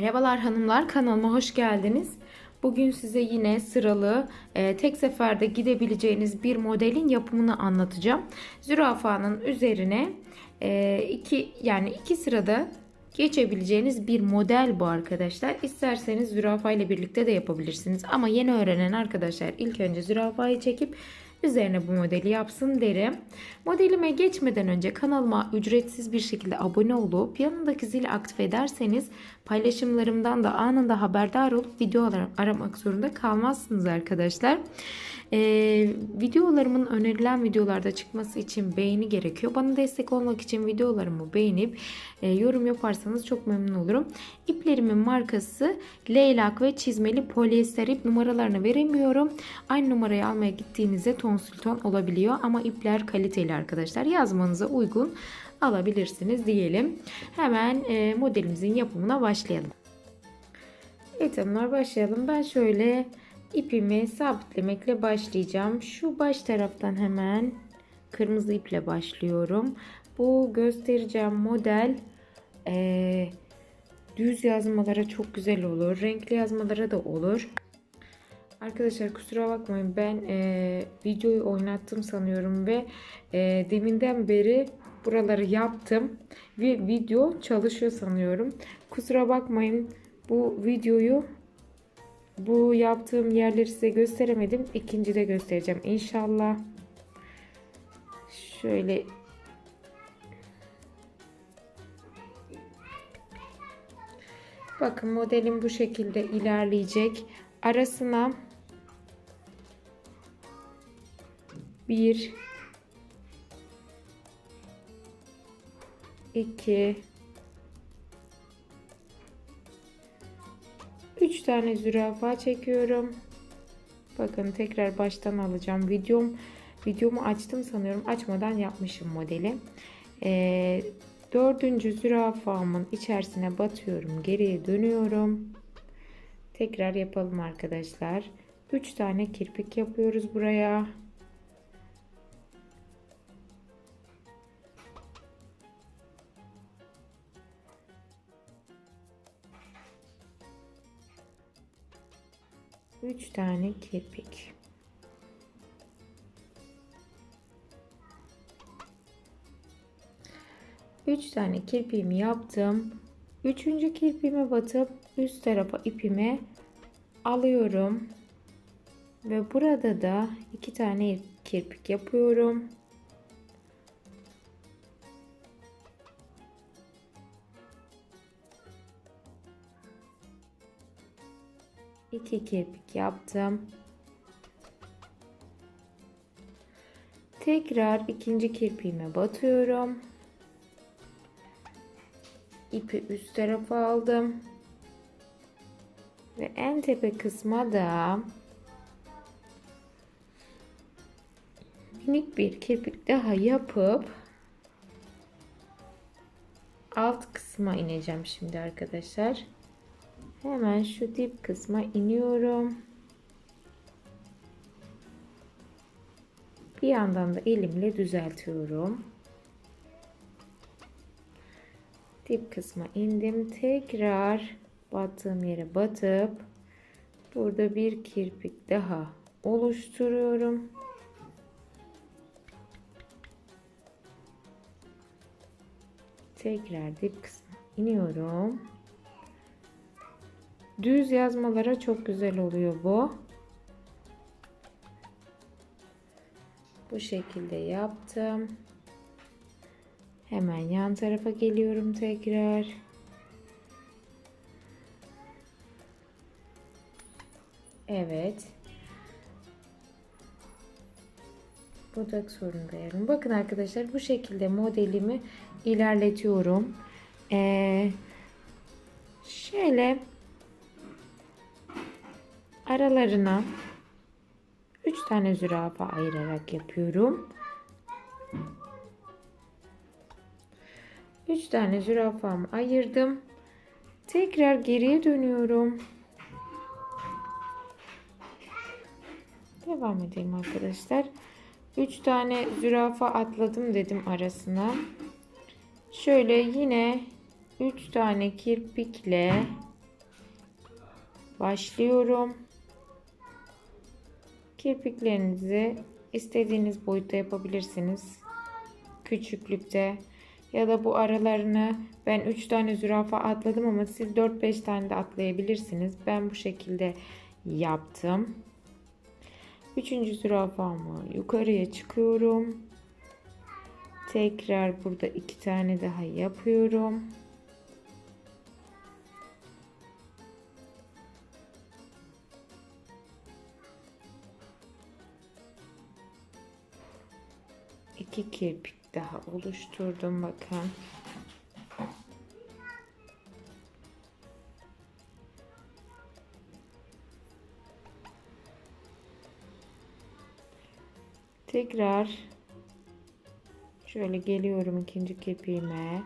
Merhabalar hanımlar kanalıma hoş geldiniz. Bugün size yine sıralı e, tek seferde gidebileceğiniz bir modelin yapımını anlatacağım. Zürafanın üzerine e, iki yani iki sırada geçebileceğiniz bir model bu arkadaşlar. İsterseniz zürafa ile birlikte de yapabilirsiniz. Ama yeni öğrenen arkadaşlar ilk önce zürafayı çekip üzerine bu modeli yapsın derim. Modelime geçmeden önce kanalıma ücretsiz bir şekilde abone olup yanındaki zili aktif ederseniz paylaşımlarımdan da anında haberdar olup videolar aramak zorunda kalmazsınız arkadaşlar. Ee, videolarımın önerilen videolarda çıkması için beğeni gerekiyor. Bana destek olmak için videolarımı beğenip e, yorum yaparsanız çok memnun olurum. İplerimin markası leylak ve çizmeli polyester ip numaralarını veremiyorum. Aynı numarayı almaya gittiğinizde tonsül ton olabiliyor ama ipler kaliteli arkadaşlar. Yazmanıza uygun alabilirsiniz diyelim. Hemen e, modelimizin yapımına başlayalım. Evet hanımlar başlayalım. Ben şöyle ipimi sabitlemekle başlayacağım. Şu baş taraftan hemen kırmızı iple başlıyorum. Bu göstereceğim model e, düz yazmalara çok güzel olur. Renkli yazmalara da olur. Arkadaşlar kusura bakmayın ben e, videoyu oynattım sanıyorum ve e, deminden beri buraları yaptım ve video çalışıyor sanıyorum. Kusura bakmayın bu videoyu bu yaptığım yerleri size gösteremedim. İkinci de göstereceğim inşallah. Şöyle Bakın modelim bu şekilde ilerleyecek. Arasına bir iki üç tane zürafa çekiyorum. Bakın tekrar baştan alacağım. Videom videomu açtım sanıyorum. Açmadan yapmışım modeli. Ee, dördüncü zürafamın içerisine batıyorum. Geriye dönüyorum. Tekrar yapalım arkadaşlar. 3 tane kirpik yapıyoruz buraya. Üç tane kirpik. Üç tane kirpiğimi yaptım. Üçüncü kirpiğime batıp üst tarafa ipimi alıyorum. Ve burada da iki tane kirpik yapıyorum. İki kirpik yaptım. Tekrar ikinci kirpiğime batıyorum. İpi üst tarafa aldım. Ve en tepe kısma da minik bir kirpik daha yapıp alt kısma ineceğim şimdi arkadaşlar. Hemen şu dip kısma iniyorum. Bir yandan da elimle düzeltiyorum. Dip kısma indim. Tekrar battığım yere batıp burada bir kirpik daha oluşturuyorum. Tekrar dip kısmına iniyorum. Düz yazmalara çok güzel oluyor bu. Bu şekilde yaptım. Hemen yan tarafa geliyorum tekrar. Evet. Budak sorunu da Bakın arkadaşlar bu şekilde modelimi ilerletiyorum. Ee, şöyle aralarına 3 tane zürafa ayırarak yapıyorum. 3 tane zürafamı ayırdım. Tekrar geriye dönüyorum. Devam edelim arkadaşlar. 3 tane zürafa atladım dedim arasına. Şöyle yine 3 tane kirpikle başlıyorum. Kirpiklerinizi istediğiniz boyutta yapabilirsiniz. Küçüklükte ya da bu aralarını ben 3 tane zürafa atladım ama siz 4-5 tane de atlayabilirsiniz. Ben bu şekilde yaptım. Üçüncü zürafamı yukarıya çıkıyorum. Tekrar burada iki tane daha yapıyorum. İki kirpik daha oluşturdum bakın. Tekrar şöyle geliyorum ikinci kirpiğime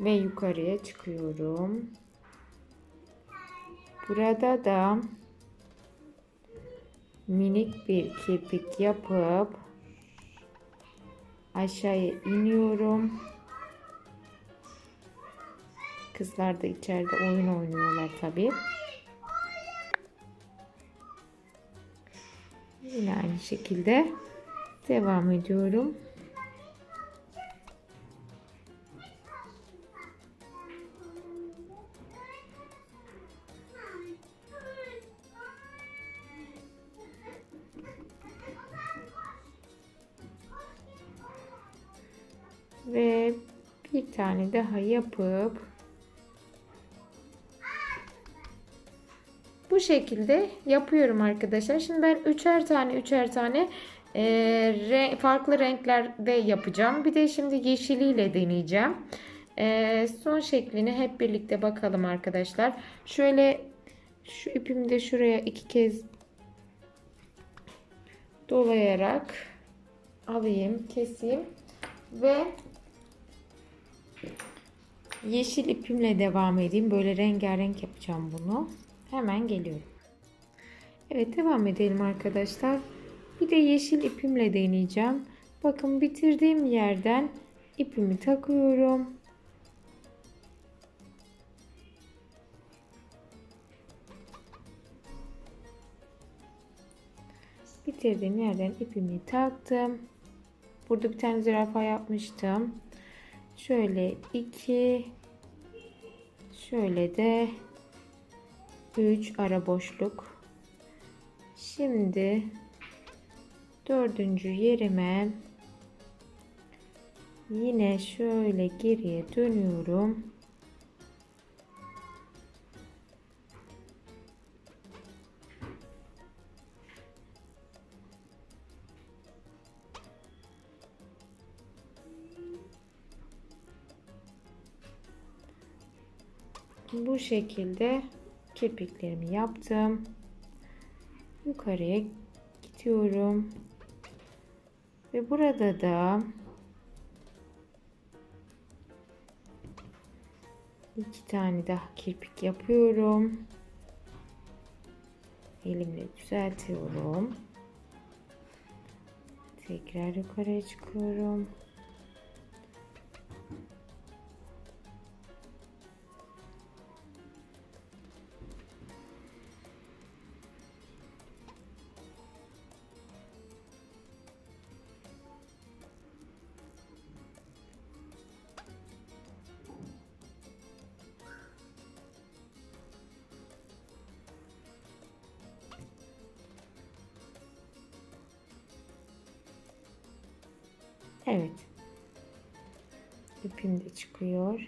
ve yukarıya çıkıyorum. Burada da minik bir kirpik yapıp aşağıya iniyorum. Kızlar da içeride oyun oynuyorlar tabi. Yine aynı şekilde devam ediyorum. Bir tane daha yapıp bu şekilde yapıyorum arkadaşlar. Şimdi ben üçer tane üçer tane e, re, farklı renklerde yapacağım. Bir de şimdi yeşiliyle deneyeceğim. E, son şeklini hep birlikte bakalım arkadaşlar. Şöyle şu ipimi de şuraya iki kez dolayarak alayım, keseyim ve Yeşil ipimle devam edeyim. Böyle rengarenk yapacağım bunu. Hemen geliyorum. Evet devam edelim arkadaşlar. Bir de yeşil ipimle deneyeceğim. Bakın bitirdiğim yerden ipimi takıyorum. Bitirdiğim yerden ipimi taktım. Burada bir tane zürafa yapmıştım. Şöyle 2 şöyle de 3 ara boşluk. Şimdi dördüncü yerime yine şöyle geriye dönüyorum. Bu şekilde kirpiklerimi yaptım. Yukarıya gidiyorum. Ve burada da iki tane daha kirpik yapıyorum. Elimle düzeltiyorum. Tekrar yukarıya çıkıyorum. Evet. İpim de çıkıyor.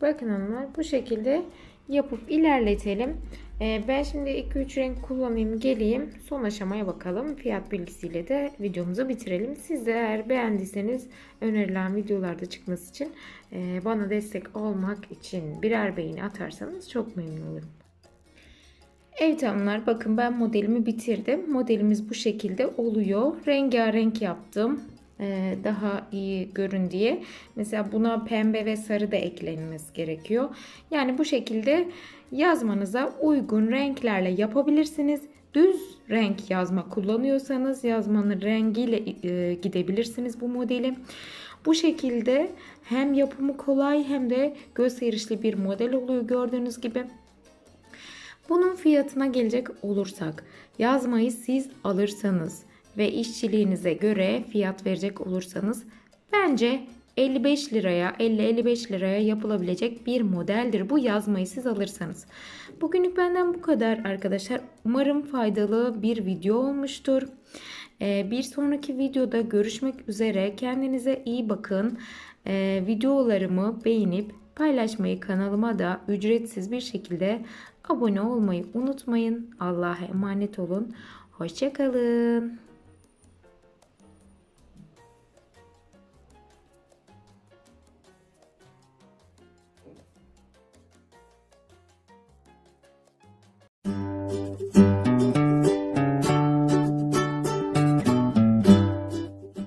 Bakın hanımlar bu şekilde yapıp ilerletelim. Ee, ben şimdi 2-3 renk kullanayım geleyim. Son aşamaya bakalım. Fiyat bilgisiyle de videomuzu bitirelim. Siz de eğer beğendiyseniz önerilen videolarda çıkması için e, bana destek olmak için birer beğeni atarsanız çok memnun olurum. Evet hanımlar bakın ben modelimi bitirdim. Modelimiz bu şekilde oluyor. Rengarenk yaptım. E, daha iyi görün diye. Mesela buna pembe ve sarı da eklenmesi gerekiyor. Yani bu şekilde yazmanıza uygun renklerle yapabilirsiniz. düz renk yazma kullanıyorsanız yazmanın rengiyle e, gidebilirsiniz bu modeli. Bu şekilde hem yapımı kolay hem de gösterişli bir model oluyor gördüğünüz gibi. Bunun fiyatına gelecek olursak yazmayı siz alırsanız ve işçiliğinize göre fiyat verecek olursanız bence 55 liraya 50-55 liraya yapılabilecek bir modeldir. Bu yazmayı siz alırsanız. Bugünlük benden bu kadar arkadaşlar. Umarım faydalı bir video olmuştur. Ee, bir sonraki videoda görüşmek üzere. Kendinize iyi bakın. Ee, videolarımı beğenip paylaşmayı kanalıma da ücretsiz bir şekilde abone olmayı unutmayın. Allah'a emanet olun. Hoşçakalın.